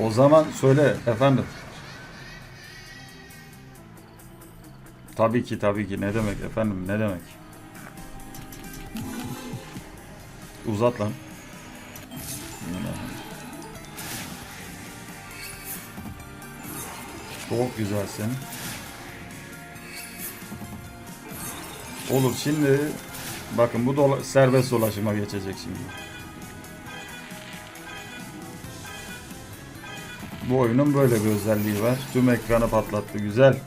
O zaman söyle efendim. Tabii ki tabii ki ne demek efendim ne demek. Uzat lan. Çok güzelsin. Olur şimdi bakın bu dola- serbest dolaşıma geçecek şimdi. Bu oyunun böyle bir özelliği var. Tüm ekranı patlattı. Güzel.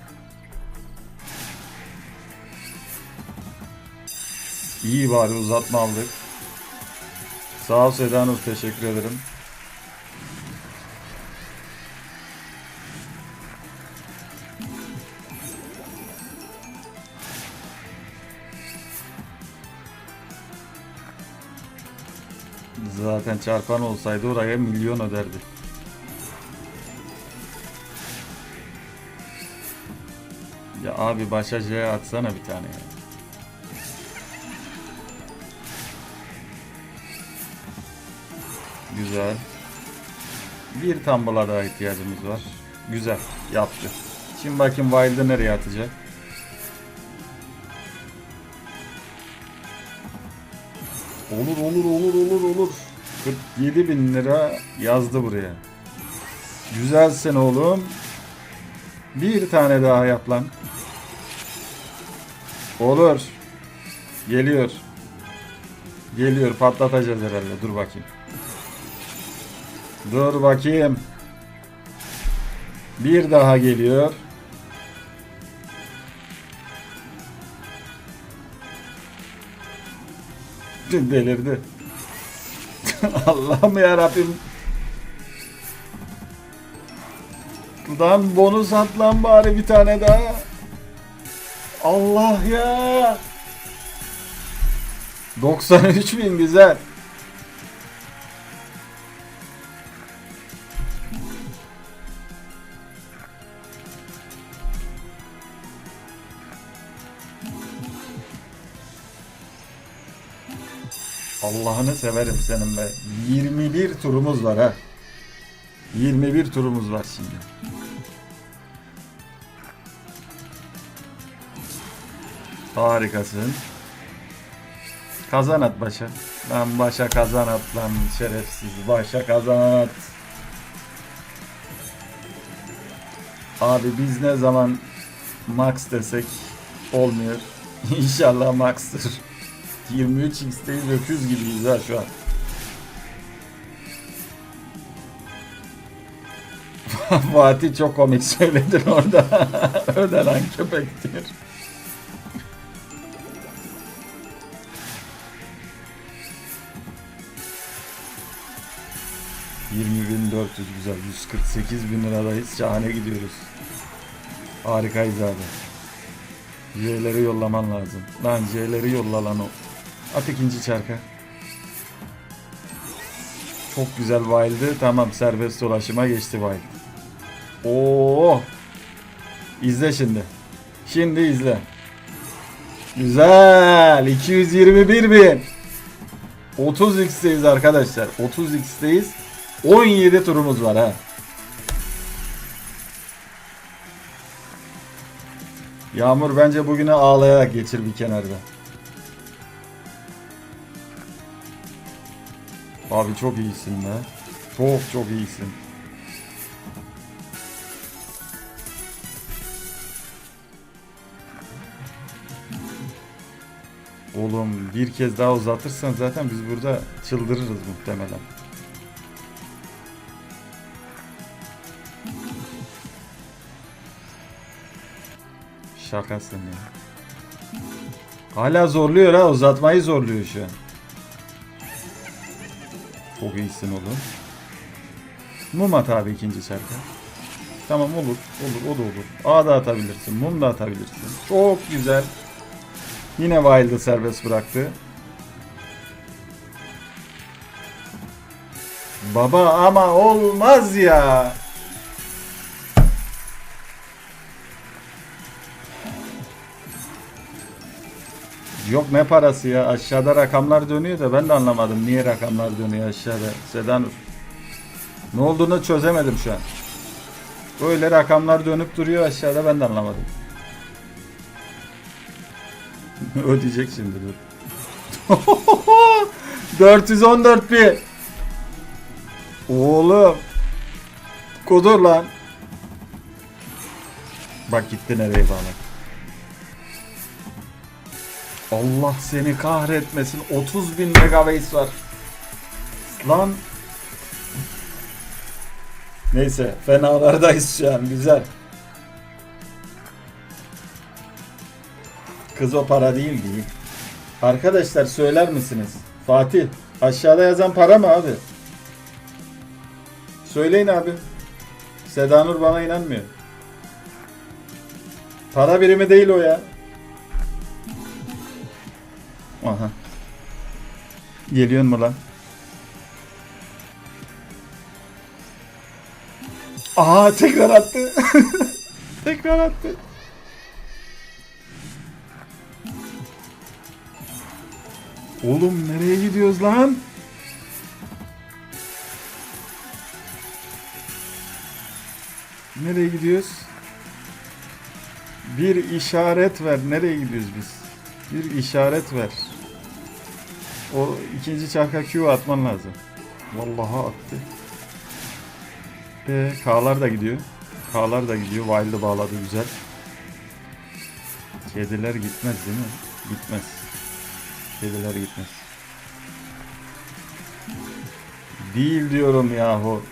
İyi bari uzatma aldık. Sağ ol Seda Nur teşekkür ederim. Zaten çarpan olsaydı oraya milyon öderdi. Ya abi başa J atsana bir tane ya. Güzel. Bir tambala daha ihtiyacımız var. Güzel. Yaptı. Şimdi bakayım Wild'ı nereye atacak? Olur olur olur olur olur. 47 bin lira yazdı buraya. Güzelsin oğlum. Bir tane daha yap lan. Olur. Geliyor. Geliyor patlatacağız herhalde. Dur bakayım. Dur bakayım. Bir daha geliyor. Delirdi. Allah'ım ya Rabbim. Lan bonus at lan bari bir tane daha. Allah ya. 93 bin güzel. Allah'ını severim senin be. 21 turumuz var ha. 21 turumuz var şimdi. Harikasın. Kazan at başa. Lan başa kazan lan şerefsiz. Başa kazan at. Abi biz ne zaman max desek olmuyor. İnşallah max'tır. 23 x'teyiz öküz gibiyiz ha şu an. Fatih çok komik söyledin orada. Öde lan köpektir. ...20.400 güzel... ...148 bin liradayız... ...şahane gidiyoruz... ...harikayız abi... J'leri yollaman lazım... ...lan J'leri yolla lan o... ...at ikinci çarka... ...çok güzel wild'ı... ...tamam serbest dolaşıma geçti wild... Oo. İzle şimdi. Şimdi izle. Güzel. 221 bin. 30 x'teyiz arkadaşlar. 30 x'teyiz. 17 turumuz var ha. Yağmur bence bugüne ağlayarak geçir bir kenarda. Abi çok iyisin be. Çok çok iyisin. Oğlum bir kez daha uzatırsan zaten biz burada çıldırırız muhtemelen. Şakasın ya. Hala zorluyor ha uzatmayı zorluyor şu an. Çok iyisin oğlum. Mum at abi ikinci çarka. Tamam olur. Olur o da olur. A da atabilirsin. Mum da atabilirsin. Çok güzel. Yine Wild'ı serbest bıraktı. Baba ama olmaz ya. Yok ne parası ya aşağıda rakamlar dönüyor da ben de anlamadım niye rakamlar dönüyor aşağıda Sedan Ne olduğunu çözemedim şu an. Böyle rakamlar dönüp duruyor aşağıda ben de anlamadım. Ödeyecek şimdi dur. 414 bir. Oğlum. Kudur lan. Bak gitti nereye bağlı. Allah seni kahretmesin. 30 bin megabase var. Lan. Neyse fenalardayız şu an güzel. Kız o para değil değil. Arkadaşlar söyler misiniz? Fatih aşağıda yazan para mı abi? Söyleyin abi. Sedanur bana inanmıyor. Para birimi değil o ya. Aha. Geliyor mu lan? Aa tekrar attı. tekrar attı. Oğlum nereye gidiyoruz lan? Nereye gidiyoruz? Bir işaret ver. Nereye gidiyoruz biz? Bir işaret ver. O ikinci çarka Q atman lazım. Vallahi attı. E, K'lar da gidiyor. K'lar da gidiyor. Wild'ı bağladı güzel. Kediler gitmez değil mi? Gitmez. Kediler gitmez. Değil diyorum yahu.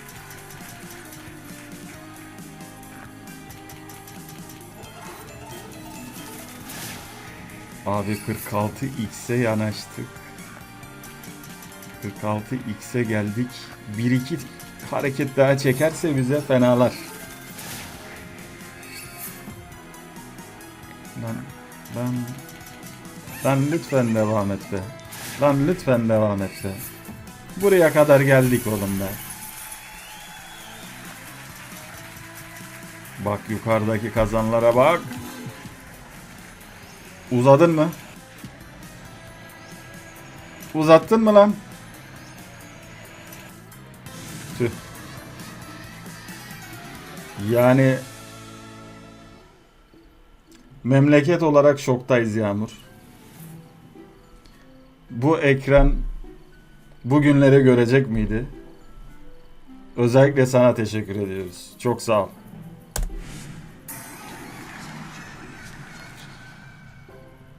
Abi 46x'e yanaştık. 46x'e geldik. 1-2 hareket daha çekerse bize fenalar. Lan, lan, lan lütfen devam et be. Lan lütfen devam et be. Buraya kadar geldik oğlum be. Bak yukarıdaki kazanlara bak. Uzadın mı? Uzattın mı lan? Tüh. Yani memleket olarak şoktayız Yağmur. Bu ekran bugünleri görecek miydi? Özellikle sana teşekkür ediyoruz. Çok sağ ol.